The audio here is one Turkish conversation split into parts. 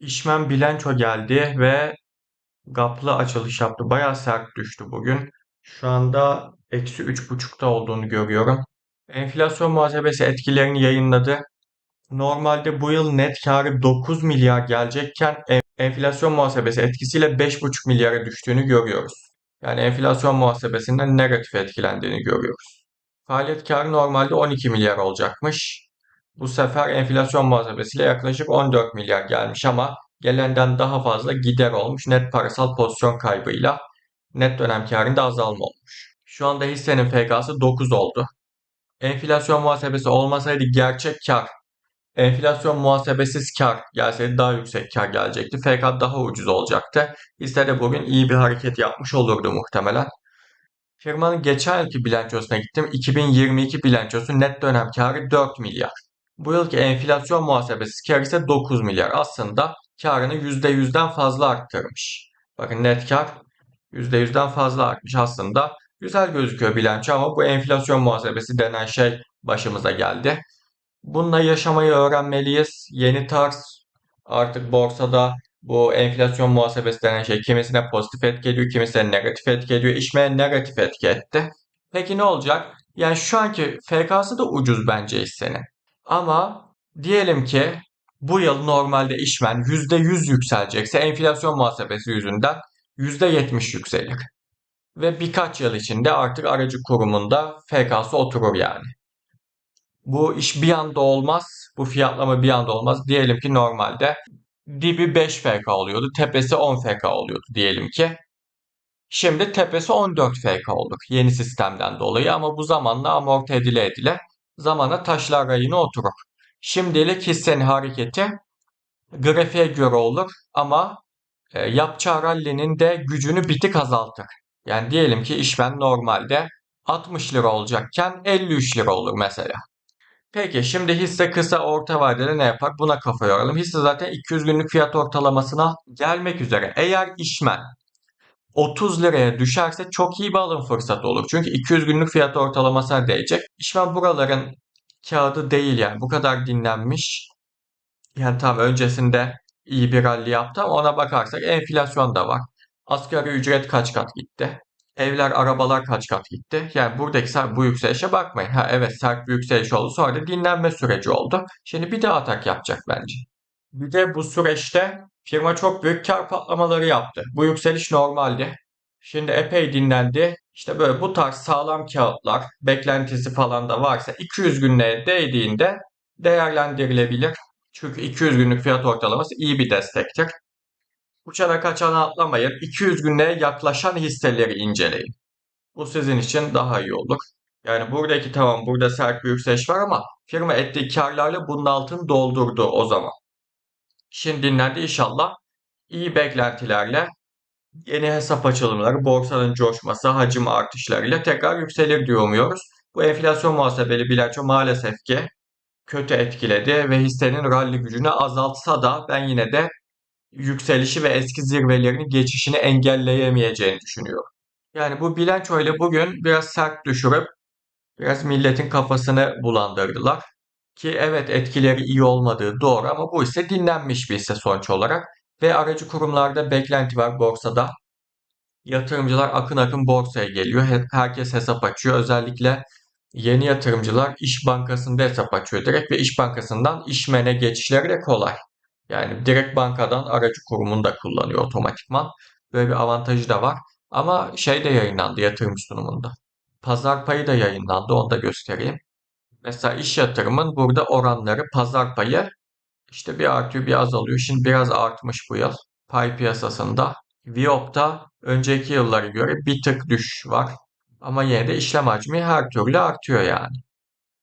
İşmen bilanço geldi ve gaplı açılış yaptı. Bayağı sert düştü bugün. Şu anda eksi üç buçukta olduğunu görüyorum. Enflasyon muhasebesi etkilerini yayınladı. Normalde bu yıl net karı 9 milyar gelecekken en- enflasyon muhasebesi etkisiyle 5,5 milyara düştüğünü görüyoruz. Yani enflasyon muhasebesinden negatif etkilendiğini görüyoruz. Faaliyet karı normalde 12 milyar olacakmış. Bu sefer enflasyon muhasebesiyle yaklaşık 14 milyar gelmiş ama gelenden daha fazla gider olmuş net parasal pozisyon kaybıyla net dönem karında azalma olmuş. Şu anda hissenin FK'sı 9 oldu. Enflasyon muhasebesi olmasaydı gerçek kar Enflasyon muhasebesiz kar gelseydi daha yüksek kar gelecekti. FK daha ucuz olacaktı. Hisse de bugün iyi bir hareket yapmış olurdu muhtemelen. Firmanın geçen yılki bilançosuna gittim. 2022 bilançosu net dönem karı 4 milyar. Bu yılki enflasyon muhasebesiz kar ise 9 milyar. Aslında karını %100'den fazla arttırmış. Bakın net kar %100'den fazla artmış aslında. Güzel gözüküyor bilanço ama bu enflasyon muhasebesi denen şey başımıza geldi. Bununla yaşamayı öğrenmeliyiz. Yeni tarz artık borsada bu enflasyon muhasebesi denen şey kimisine pozitif etki ediyor, kimisine negatif etki ediyor. İşmeye negatif etki etti. Peki ne olacak? Yani şu anki FK'sı da ucuz bence hissenin. Ama diyelim ki bu yıl normalde işmen %100 yükselecekse enflasyon muhasebesi yüzünden %70 yükselir. Ve birkaç yıl içinde artık aracı kurumunda FK'sı oturur yani. Bu iş bir anda olmaz. Bu fiyatlama bir anda olmaz. Diyelim ki normalde dibi 5 FK oluyordu. Tepesi 10 FK oluyordu diyelim ki. Şimdi tepesi 14 FK olduk yeni sistemden dolayı ama bu zamanla amorti edile edile zamana taşlar rayına oturur. Şimdilik hissenin hareketi grafiğe göre olur ama e, yapacağı rallinin de gücünü bir tık azaltır. Yani diyelim ki işmen normalde 60 lira olacakken 53 lira olur mesela. Peki şimdi hisse kısa orta vadede ne yapar? Buna kafa yoralım. Hisse zaten 200 günlük fiyat ortalamasına gelmek üzere. Eğer işmen 30 liraya düşerse çok iyi bir alım fırsatı olur. Çünkü 200 günlük fiyat ortalamasına değecek. İşmen buraların kağıdı değil yani. Bu kadar dinlenmiş. Yani tam öncesinde iyi bir rally yaptı ama ona bakarsak enflasyon da var. Asgari ücret kaç kat gitti? Evler, arabalar kaç kat gitti? Yani buradaki sert bu yükselişe bakmayın. Ha evet sert bir yükseliş oldu. Sonra da dinlenme süreci oldu. Şimdi bir daha atak yapacak bence. Bir de bu süreçte firma çok büyük kar patlamaları yaptı. Bu yükseliş normaldi. Şimdi epey dinlendi. İşte böyle bu tarz sağlam kağıtlar, beklentisi falan da varsa 200 günlüğe değdiğinde değerlendirilebilir. Çünkü 200 günlük fiyat ortalaması iyi bir destektir. Uçana kaçana atlamayın. 200 günlüğe yaklaşan hisseleri inceleyin. Bu sizin için daha iyi olur. Yani buradaki tamam burada sert bir yükseliş var ama firma ettiği karlarla bunun altını doldurdu o zaman. Şimdi dinlendi inşallah. İyi beklentilerle yeni hesap açılımları, borsanın coşması, hacim artışlarıyla tekrar yükselir diye umuyoruz. Bu enflasyon muhasebeli bilanço maalesef ki kötü etkiledi ve hissenin rally gücünü azaltsa da ben yine de yükselişi ve eski zirvelerini geçişini engelleyemeyeceğini düşünüyorum. Yani bu bilanço ile bugün biraz sert düşürüp biraz milletin kafasını bulandırdılar. Ki evet etkileri iyi olmadığı doğru ama bu ise dinlenmiş bir hisse sonuç olarak. Ve aracı kurumlarda beklenti var borsada. Yatırımcılar akın akın borsaya geliyor. Herkes hesap açıyor. Özellikle yeni yatırımcılar İş Bankası'nda hesap açıyor direkt ve İş Bankası'ndan işmene geçişleri de kolay. Yani direkt bankadan aracı kurumunu da kullanıyor otomatikman. Böyle bir avantajı da var. Ama şey de yayınlandı yatırım sunumunda. Pazar payı da yayınlandı. Onu da göstereyim. Mesela iş yatırımın burada oranları pazar payı işte bir artıyor bir azalıyor. Şimdi biraz artmış bu yıl. Pay piyasasında. Viop'ta önceki yıllara göre bir tık düşüş var. Ama yine de işlem hacmi her türlü artıyor yani.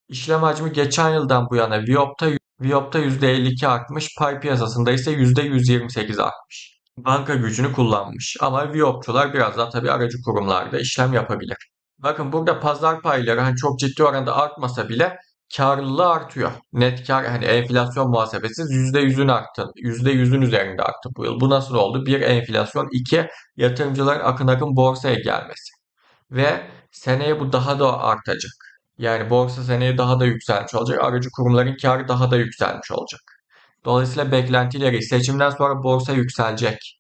İşlem hacmi geçen yıldan bu yana Viop'ta Viop'ta %52 artmış, pay piyasasında ise %128 artmış. Banka gücünü kullanmış ama Viop'çular biraz daha tabii aracı kurumlarda işlem yapabilir. Bakın burada pazar payları hani çok ciddi oranda artmasa bile karlılığı artıyor. Net kar hani enflasyon muhasebesiz %100'ün arttı. %100'ün üzerinde arttı bu yıl. Bu nasıl oldu? Bir enflasyon, iki yatırımcıların akın akın borsaya gelmesi. Ve seneye bu daha da artacak. Yani borsa seneye daha da yükselmiş olacak. Aracı kurumların karı daha da yükselmiş olacak. Dolayısıyla beklentileri seçimden sonra borsa yükselecek.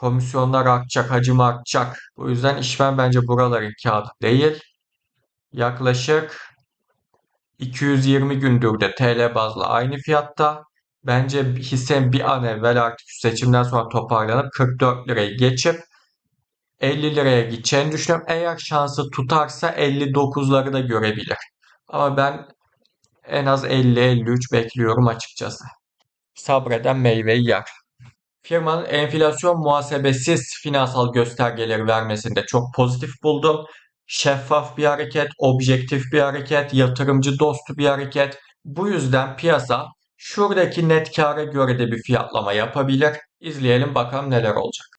Komisyonlar artacak, hacim artacak. Bu yüzden işveren bence buraların kağıdı değil. Yaklaşık 220 gündür de TL bazlı aynı fiyatta. Bence hissem bir an evvel artık seçimden sonra toparlanıp 44 lirayı geçip 50 liraya gideceğini düşünüyorum. Eğer şansı tutarsa 59'ları da görebilir. Ama ben en az 50-53 bekliyorum açıkçası. Sabreden meyveyi yer. Firmanın enflasyon muhasebesiz finansal göstergeleri vermesini de çok pozitif buldum. Şeffaf bir hareket, objektif bir hareket, yatırımcı dostu bir hareket. Bu yüzden piyasa şuradaki net kâra göre de bir fiyatlama yapabilir. İzleyelim bakalım neler olacak.